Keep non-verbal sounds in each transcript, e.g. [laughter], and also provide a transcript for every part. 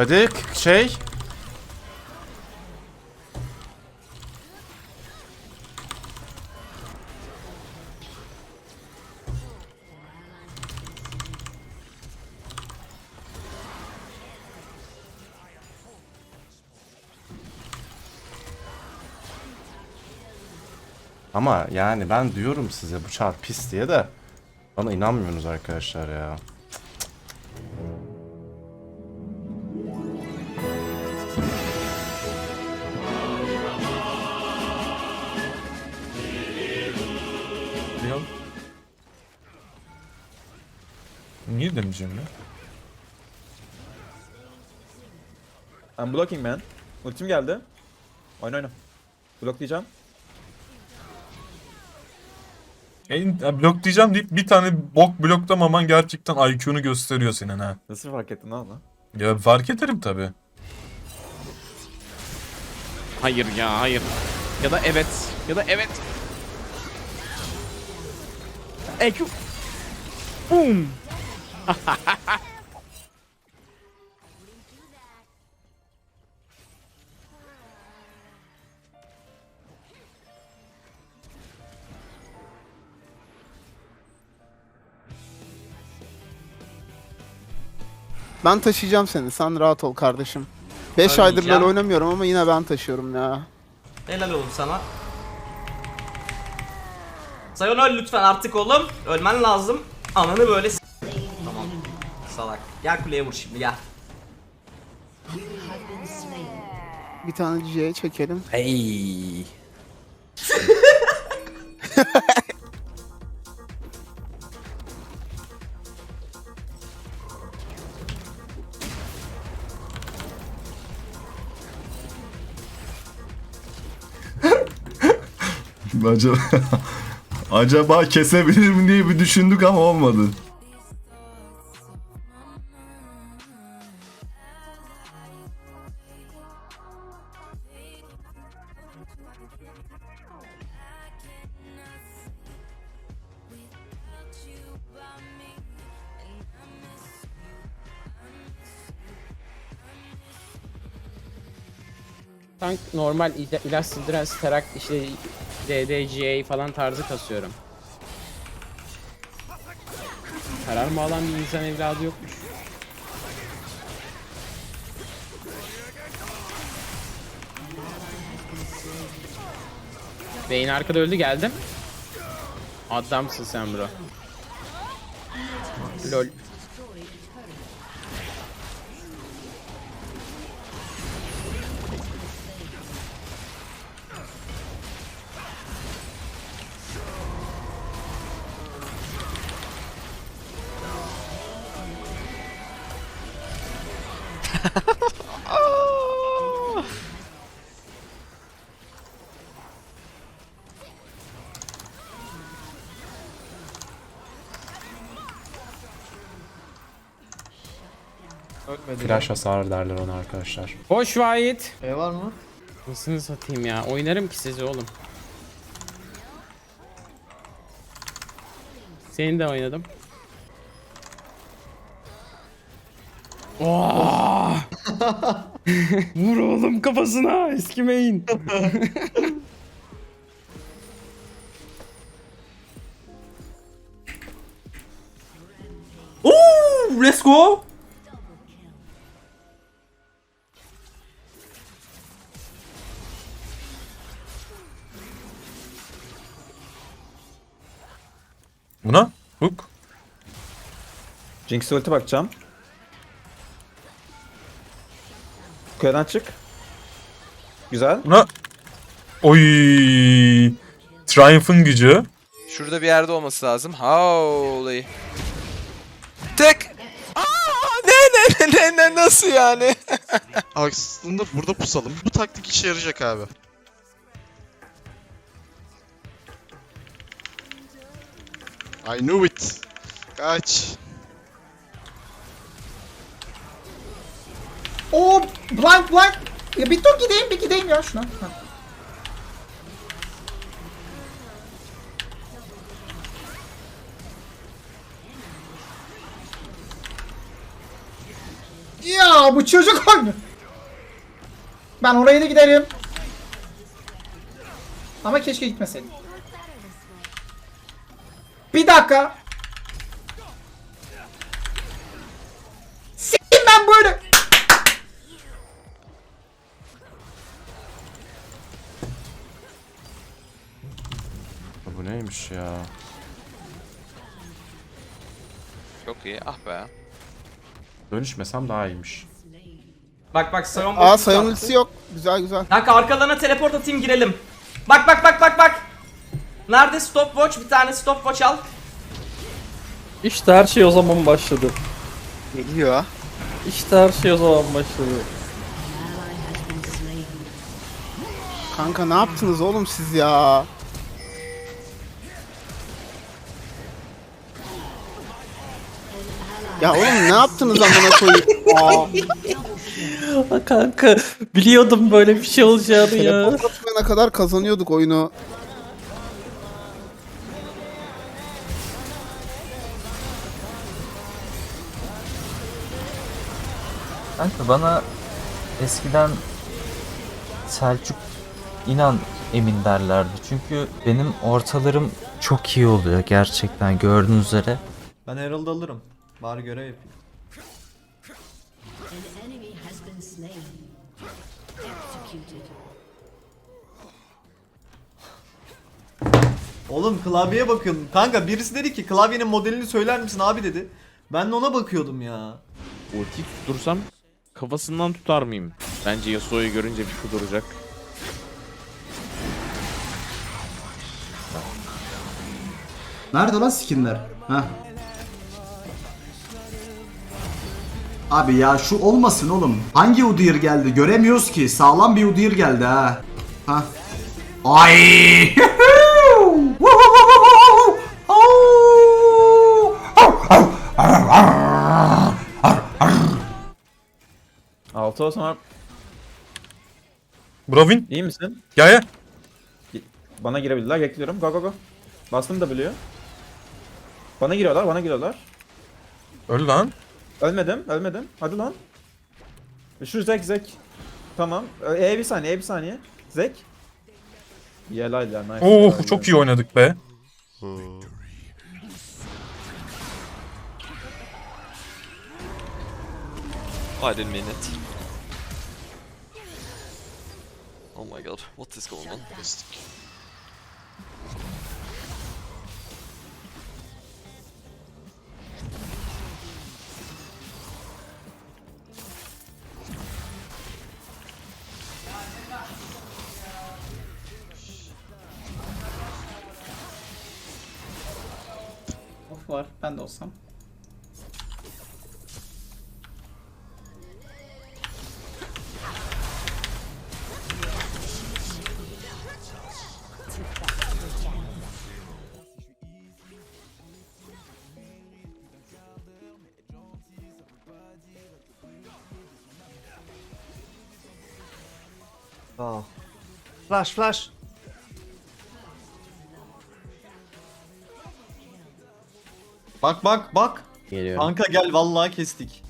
Hadi şey. Ama yani ben diyorum size bu çar pis diye de bana inanmıyorsunuz arkadaşlar ya. Demeyeceğim ya? I'm blocking man. Ultim geldi. Oyna oyna. Bloklayacağım. En, blok diyeceğim deyip bir tane bok bloklamaman gerçekten IQ'nu gösteriyor senin ha. Nasıl fark ettin lan? Ya fark ederim tabi. Hayır ya hayır. Ya da evet. Ya da evet. EQ. Boom. Ben taşıyacağım seni. Sen rahat ol kardeşim. 5 aydır. LoL oynamıyorum ama yine ben taşıyorum ya. Helal olsun sana. Sayon öl lütfen artık oğlum. Ölmen lazım. Ananı böyle. Salak. Gel kuleye vur şimdi gel. Bir tane C'ye çekelim. Hey. Acaba [laughs] acaba kesebilir mi diye bir düşündük ama olmadı. Tank normal ila- ilaç sildiren sterak işte DDGA falan tarzı kasıyorum. Karar mı alan bir insan evladı yokmuş. Beyin arkada öldü geldim. Adamsın sen bro. Lol. Flash hasarı derler ona arkadaşlar. Hoş Vahit. E var mı? Nasıl satayım ya? Oynarım ki sizi oğlum. Seni de oynadım. Oh! [laughs] Vur oğlum kafasına eskimeyin. [laughs] Ooh, let's go. Buna? Hook. Jinx ulti bakacağım. Kuyudan çık. Güzel. Buna. Oy. Triumph'ın gücü. Şurada bir yerde olması lazım. Holy. Tek. Aa, ne ne ne ne ne nasıl yani? [laughs] Aslında burada pusalım. Bu taktik işe yarayacak abi. I knew it. Kaç. Oo blind blind. Ya bir dur gideyim bir gideyim ya şuna. Ha. Ya bu çocuk oyunu. Ben oraya da giderim. Ama keşke gitmeseydim. Bir dakika. Neymiş ya? Çok iyi. Ah be. Dönüşmesem daha iyiymiş. Bak bak Sion Aa attı. ultisi yok. Güzel güzel. Kanka arkalarına teleport atayım girelim. Bak bak bak bak bak. Nerede stopwatch? Bir tane stopwatch al. İşte her şey o zaman başladı. Geliyor. İşte her şey o zaman başladı. Kanka ne yaptınız oğlum siz ya? Ya oğlum ne yaptınız amına koyayım? [laughs] Aa, Kanka biliyordum böyle bir şey olacağını ya. teleport atmayana kadar kazanıyorduk oyunu. Kanka bana eskiden Selçuk inan emin derlerdi. Çünkü benim ortalarım çok iyi oluyor gerçekten gördüğünüz üzere. Ben Herald alırım. Bari görev yapayım. Oğlum klavyeye bakıyordum. Kanka birisi dedi ki klavyenin modelini söyler misin abi dedi. Ben de ona bakıyordum ya. Ulti tutursam kafasından tutar mıyım? Bence Yasuo'yu görünce bir kuduracak. Nerede lan skinler? Ha? Abi ya şu olmasın oğlum. Hangi Udyr geldi? Göremiyoruz ki. Sağlam bir Udyr geldi ha. Ha. Ay! [laughs] Altı o zaman Brovin iyi misin? gel gel. Bana girebilirler. Bekliyorum. Go go go. Bastım W. Bana giriyorlar. Bana giriyorlar. Öl lan. Ölmedim. Ölmedim. Hadi lan. Şu Zek Zek. Tamam. E bir saniye. E bir saniye. Zek. Yelay ya. Nice. Oh çok iyi oynadık be. I didn't mean it. Oh my god, what is going on? Of var. Ben de olsam. Flash flash. Bak bak bak. Geliyorum. Kanka gel vallahi kestik.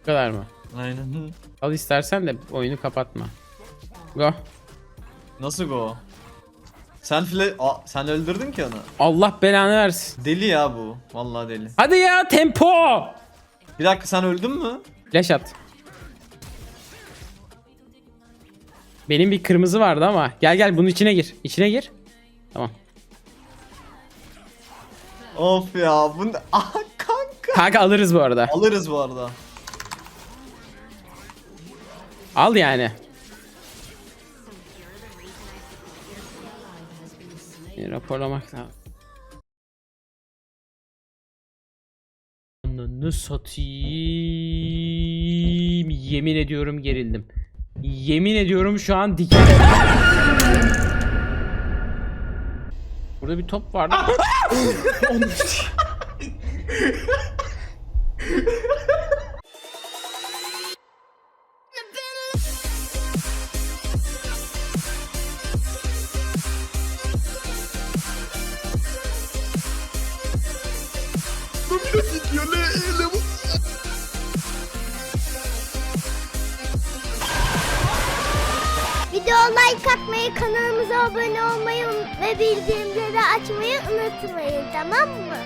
Bu kadar mı? Aynen. Al istersen de oyunu kapatma. Go. Nasıl go? Sen file... Aa, sen öldürdün ki onu. Allah belanı versin. Deli ya bu. Vallahi deli. Hadi ya tempo. Bir dakika sen öldün mü? Flash at. Benim bir kırmızı vardı ama. Gel gel bunun içine gir. İçine gir. Tamam. Of ya bu ne? [laughs] Ah kanka. Kanka alırız bu arada. Alırız bu arada. Al yani. Bir raporlamak lazım. Ananı satayım. Yemin ediyorum gerildim. Yemin ediyorum şu an diken. Burada bir top vardı. [laughs] like atmayı, kanalımıza abone olmayı ve bildirimleri açmayı unutmayın tamam mı?